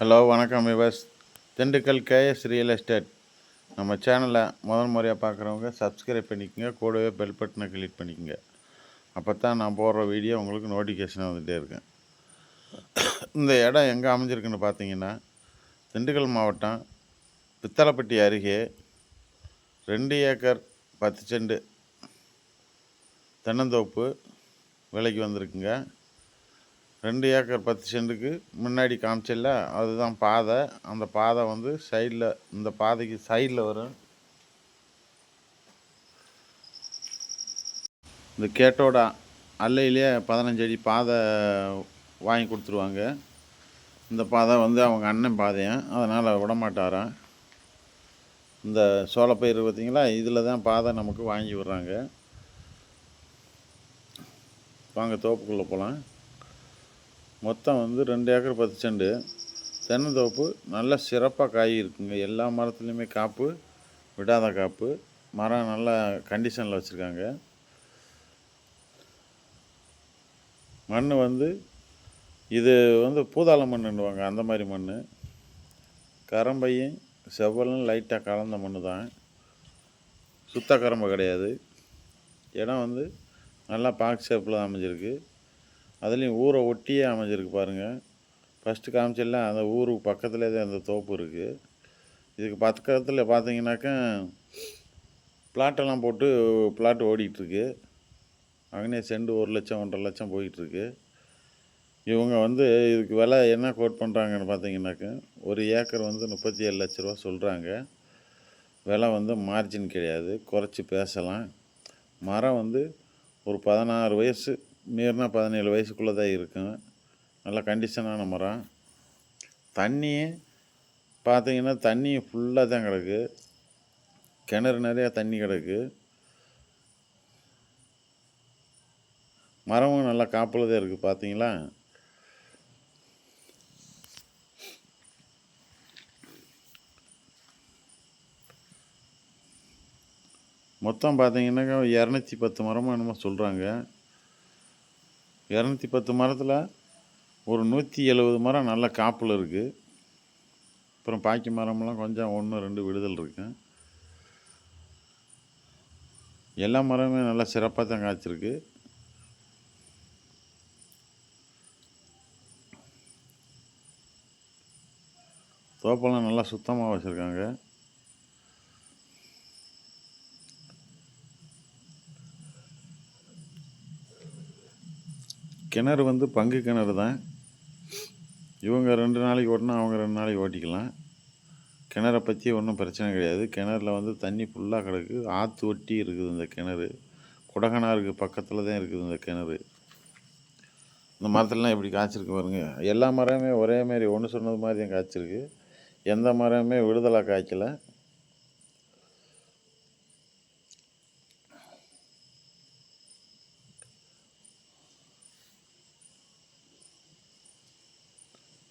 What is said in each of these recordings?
Hello வணக்கம் விவஸ். Dindigul K S real estate. நம்ம சேனலை முதல் முறையாக பார்க்குறவங்க சப்ஸ்கிரைப் பண்ணிக்கோங்க. கூடவே பெல் பட்டனை கிளிக் பண்ணிக்கோங்க. அப்போ தான் நான் போடுற வீடியோ உங்களுக்கு நோட்டிஃபிகேஷன் வந்துகிட்டே இருக்கேன் இந்த இடம் எங்கே அமைஞ்சிருக்குன்னு பார்த்தீங்கன்னா திண்டுக்கல் மாவட்டம் பித்தளைப்பட்டி அருகே ரெண்டு ஏக்கர் பத்து செண்டு தென்னந்தோப்பு விலைக்கு வந்திருக்குங்க. ரெண்டு ஏக்கர் பத்து சென்ட்டுக்கு முன்னாடி காமிச்சல அதுதான் பாதை. அந்த பாதை வந்து சைடில் இந்த பாதைக்கு சைடில் வரும். இந்த கேட்டோட அல்லையிலே பதினஞ்சு அடி பாதை வாங்கி கொடுத்துருவாங்க. இந்த பாதை வந்து அவங்க அண்ணன் பாதையும் அதனால் விடமாட்டாரான் இந்த சோளப்பயிர் பார்த்தீங்களா? இதில் தான் பாதை நமக்கு வாங்கி விடுறாங்க. வாங்க தோப்புக்குள்ளே போகலாம் மொத்தம் வந்து ரெண்டு ஏக்கர் பத்து செண்டு. தென்னந்தோப்பு நல்ல சிறப்பாக காய் இருக்குங்க. எல்லா மரத்துலேயுமே காப்பு விடாத காப்பு. மரம் நல்ல கண்டிஷனில் வச்சுருக்காங்க. மண் வந்து இது வந்து பூதாள மண்ணுன்னுவாங்க. அந்த மாதிரி மண் கரம்பையும் செவ்வலும் லைட்டாக கலந்த மண் தான் சுத்த கரம்பை கிடையாது. இடம் வந்து நல்லா பாக் ஷேப்பில் அமைஞ்சிருக்கு. அதுலேயும் ஊரை ஒட்டியே அமைஞ்சிருக்கு பாருங்கள் ஃபஸ்ட்டு காமிச்சிடலாம் அந்த ஊருக்கு பக்கத்துலேயே தான் அந்த தோப்பு இருக்குது இதுக்கு பக்கத்தில் பார்த்தீங்கன்னாக்கா பிளாட்டெல்லாம் போட்டு பிளாட் ஓடிட்டுருக்கு அங்கனே செண்டு ஒரு லட்சம் ஒன்றரை லட்சம் போயிட்டுருக்கு இவங்க வந்து இதுக்கு விலை என்ன கோட் பண்ணுறாங்கன்னு பார்த்தீங்கன்னாக்கா ஒரு ஏக்கர் வந்து முப்பத்தி ஏழு லட்ச ரூபா சொல்கிறாங்க விலை வந்து மார்ஜின் கிடையாது. குறைச்சி பேசலாம். மரம் வந்து ஒரு பதினாறு வயசு மீறினா பதினேழு வயசுக்குள்ளே தான் இருக்கும். நல்ல கண்டிஷனான மரம். தண்ணி பார்த்தீங்கன்னா தண்ணி ஃபுல்லாக தான் கிடக்கு. கிணறு நிறையா தண்ணி கிடக்கு. மரமும் நல்லா காப்பில் தான் இருக்குது பார்த்தீங்களா மொத்தம் பார்த்தீங்கன்னாக்கா இரநூத்தி பத்து மரமும் என்னமோ சொல்கிறாங்க இரநூத்தி பத்து மரத்தில் ஒரு நூற்றி எழுபது மரம் நல்ல காப்பில் இருக்குது அப்புறம் பாக்கி மரம்லாம் கொஞ்சம் ஒன்று ரெண்டு விடுதல் இருக்கு. எல்லா மரமே நல்லா சிறப்பாக தான் காய்ச்சிருக்கு. தோப்பெல்லாம் நல்லா சுத்தமாக வச்சுருக்காங்க. கிணறு வந்து பங்கு கிணறு தான். இவங்க ரெண்டு நாளைக்கு ஓட்டினா அவங்க ரெண்டு நாளைக்கு ஓட்டிக்கலாம். கிணறை பற்றி ஒன்றும் பிரச்சனை கிடையாது. கிணறுல வந்து தண்ணி ஃபுல்லாக கிடக்கு. ஆற்று ஒட்டி இருக்குது இந்த கிணறு. குடகனாருக்கு பக்கத்தில் தான் இருக்குது இந்த கிணறு. இந்த மரத்துலலாம் எப்படி காய்ச்சிருக்கு பாருங்க. எல்லா மரமே ஒரே மாரி ஒன்று சொன்னது மாதிரி தான் காய்ச்சிருக்கு. எந்த மரமே விடுதலை காய்க்கலை.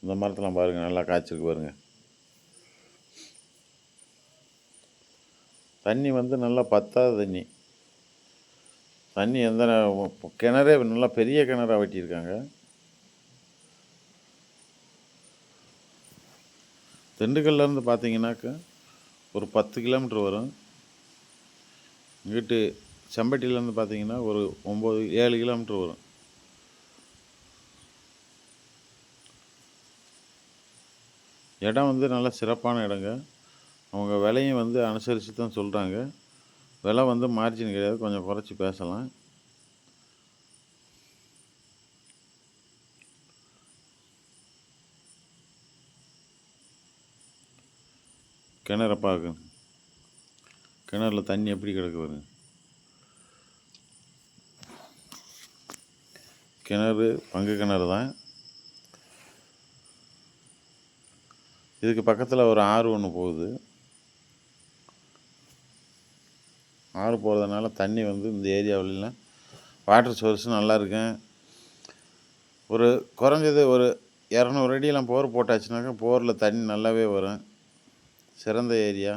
இந்த மரத்தெலாம் பாருங்கள் நல்லா காய்ச்சிருக்கு பாருங்கள் தண்ணி வந்து நல்லா பத்தாத தண்ணி. தண்ணி எந்த கிணறே நல்லா பெரிய கிணறாக வெட்டியிருக்காங்க. திண்டுக்கல்லேருந்து பார்த்தீங்கன்னாக்கா ஒரு பத்து கிலோமீட்ரு வரும். இங்கிட்டு செம்பட்டியிலேருந்து பார்த்தீங்கன்னா ஒரு ஒம்பது ஏழு கிலோமீட்ரு வரும். இடம் வந்து நல்ல சிறப்பான இடங்க. அவங்க விலையும் வந்து அனுசரித்து தான் சொல்கிறாங்க விலை வந்து மார்ஜின் கிடையாது. கொஞ்சம் குறைச்சி பேசலாம். கிணற பார்க்க. கிணறுல தண்ணி எப்படி கிடக்கு பாருங்க. கிணறு பங்கு கிணறு தான். இதுக்கு பக்கத்தில் ஒரு ஆறு ஒன்று போகுது. ஆறு போகிறதுனால தண்ணி வந்து இந்த ஏரியாவிலலாம் வாட்டர் சோர்ஸ் நல்லா இருக்கும் ஒரு குறைஞ்சது ஒரு இரநூறு அடியெல்லாம் போர் போட்டாச்சுனாக்கா போரில் தண்ணி நல்லாவே வரும். சிறந்த ஏரியா.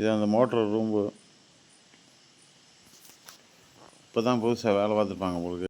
இது அந்த மோட்டர் ரூம்பு. இப்போ தான் புதுசாக வேலை பார்த்துருப்பாங்க உங்களுக்கு